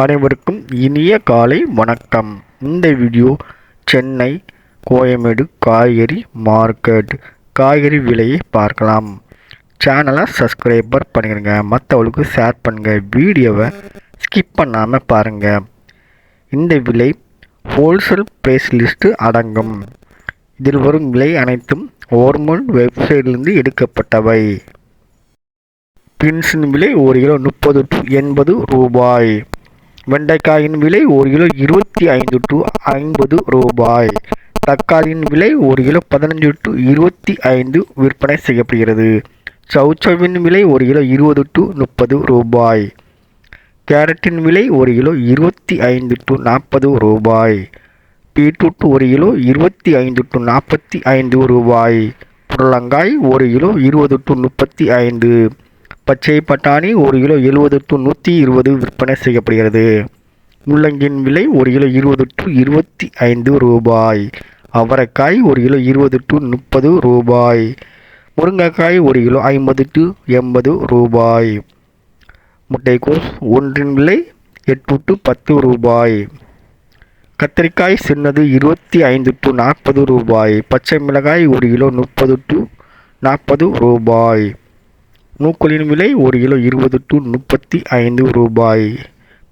அனைவருக்கும் இனிய காலை வணக்கம். இந்த வீடியோ சென்னை கோயமேடு காய்கறி மார்க்கெட் காய்கறி விலையை பார்க்கலாம். சேனலை சப்ஸ்கிரைபர் பண்ணிடுங்க மற்றவளுக்கு ஷேர் பண்ணுங்கள் வீடியோவை ஸ்கிப் பண்ணாமல் பாருங்கள் இந்த விலை ஹோல்சேல் ப்ரைஸ் லிஸ்ட்டு அடங்கும். இதில் வரும் விலை அனைத்தும் ஓர்மல் வெப்சைட்லேருந்து எடுக்கப்பட்டவை. பீன்ஸின் விலை ஒரு கிலோ முப்பது டு எண்பது ரூபாய். வெண்டைக்காயின் விலை ஒரு கிலோ இருபத்தி ஐந்து டு ஐம்பது ரூபாய். தக்காளியின் விலை ஒரு கிலோ பதினஞ்சு டு இருபத்தி ஐந்து விற்பனை செய்யப்படுகிறது. சவுச்சவின் விலை ஒரு கிலோ இருபது டு முப்பது ரூபாய். கேரட்டின் விலை ஒரு கிலோ இருபத்தி ஐந்து டு நாற்பது ரூபாய். பீட்ரூட் ஒரு கிலோ இருபத்தி ஐந்து டு நாற்பத்தி ஐந்து ரூபாய். புடலங்காய் ஒரு கிலோ இருபது டு முப்பத்தி ஐந்து. பச்சை பட்டாணி ஒரு கிலோ எழுபது டு நூற்றி இருபது விற்பனை செய்யப்படுகிறது. முள்ளங்கின் விலை ஒரு கிலோ இருபது டு இருபத்தி ஐந்து ரூபாய். அவரைக்காய் ஒரு கிலோ இருபது டு முப்பது ரூபாய். முருங்கைக்காய் ஒரு கிலோ ஐம்பது டு எண்பது ரூபாய். முட்டைக்கோஸ் ஒன்றின் விலை எட்டு டு பத்து ரூபாய். கத்திரிக்காய் சின்னது இருபத்தி ஐந்து டு நாற்பது ரூபாய். பச்சை மிளகாய் ஒரு கிலோ முப்பது டு நாற்பது ரூபாய். நூக்கோலின் விலை ஒரு கிலோ இருபது டு முப்பத்தி ஐந்து ரூபாய்.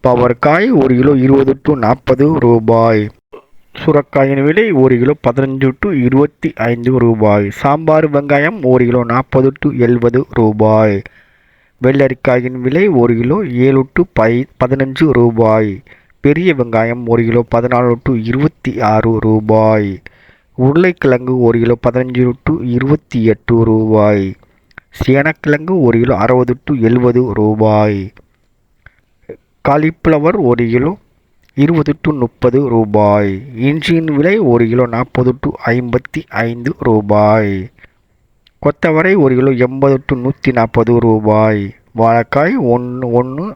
பவர்காய் ஒரு கிலோ இருபது டு நாற்பது ரூபாய். சுரக்காயின் விலை ஒரு கிலோ பதினஞ்சு டு இருபத்தி ஐந்து ரூபாய். சாம்பார் வெங்காயம் ஒரு கிலோ நாற்பது டு எழுபது ரூபாய். வெள்ளரிக்காயின் விலை ஒரு கிலோ ஏழு டு பை பதினஞ்சு ரூபாய். பெரிய வெங்காயம் ஒரு கிலோ பதினாலு டு இருபத்தி ஆறு ரூபாய். உருளைக்கிழங்கு ஒரு கிலோ பதினஞ்சு டு இருபத்தி எட்டு ரூபாய். சேனக்கிழங்கு ஒரு கிலோ அறுபது டு எழுபது ரூபாய். காலிஃப்ளவர் ஒரு கிலோ இருபது டு முப்பது ரூபாய். இஞ்சியின் விலை ஒரு கிலோ நாற்பது டு ஐம்பத்தி ஐந்து ரூபாய். கொத்தவரை ஒரு கிலோ எண்பது டு நூற்றி நாற்பது ரூபாய். வாழைக்காய் ஒன்று ஒன்று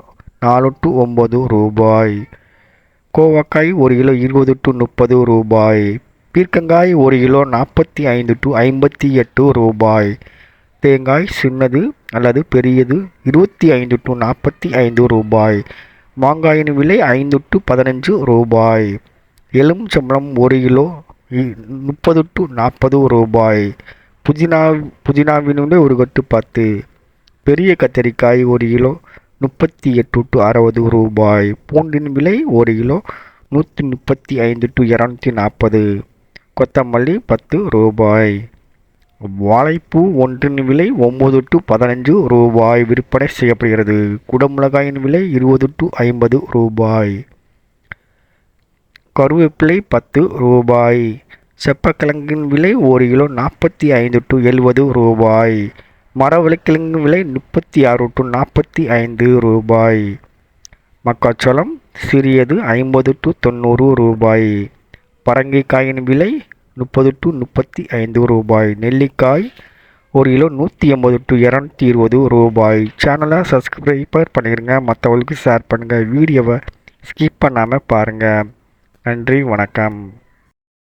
நாலு டு ஒம்பது ரூபாய். கோவக்காய் ஒரு கிலோ இருபது டு முப்பது ரூபாய். பீர்க்கங்காய் ஒரு கிலோ நாற்பத்தி ஐந்து டு ஐம்பத்தி எட்டு ரூபாய். தேங்காய் சின்னது அல்லது பெரியது இருபத்தி ஐந்து டு நாற்பத்தி ஐந்து ரூபாய். மாங்காயின் விலை ஐந்து டு பதினஞ்சு ரூபாய். எலுமிச்சம்பழம் ஒரு கிலோ முப்பது டு நாற்பது ரூபாய். புதினா புதினாவின் விலை ஒரு கட்டு பத்து. பெரிய கத்தரிக்காய் ஒரு கிலோ முப்பத்தி எட்டு டு அறுபது ரூபாய். பூண்டின் விலை ஒரு கிலோ நூற்றி முப்பத்தி ஐந்து டு இரநூத்தி நாற்பது. கொத்தமல்லி பத்து ரூபாய். வாழைப்பூ ஒன்றின் விலை ஒம்பது டு பதினஞ்சு ரூபாய் விற்பனை செய்யப்படுகிறது. குடமிளகாயின் விலை இருபது டு ஐம்பது ரூபாய். கருவேப்பிலை பத்து ரூபாய். செப்பக்கிழங்கின் விலை ஒரு கிலோ நாற்பத்தி ஐந்து டு எழுபது ரூபாய். மரவள்ளிக்கிழங்கு விலை முப்பத்தி ஆறு டு நாற்பத்தி ஐந்து ரூபாய். மக்காச்சோளம் சிறியது ஐம்பது டு தொண்ணூறு ரூபாய். பரங்கிக்காயின் விலை முப்பது டு முப்பத்தி ஐந்து ரூபாய். நெல்லிக்காய் ஒரு கிலோ நூற்றி எண்பது டு இரநூத்தி இருபது ரூபாய். சேனலை சப்ஸ்கிரைபர் பண்ணிடுங்க மற்றவங்களுக்கு ஷேர் பண்ணுங்கள் வீடியோவை ஸ்கிப் பண்ணாமல் பாருங்கள் நன்றி வணக்கம்.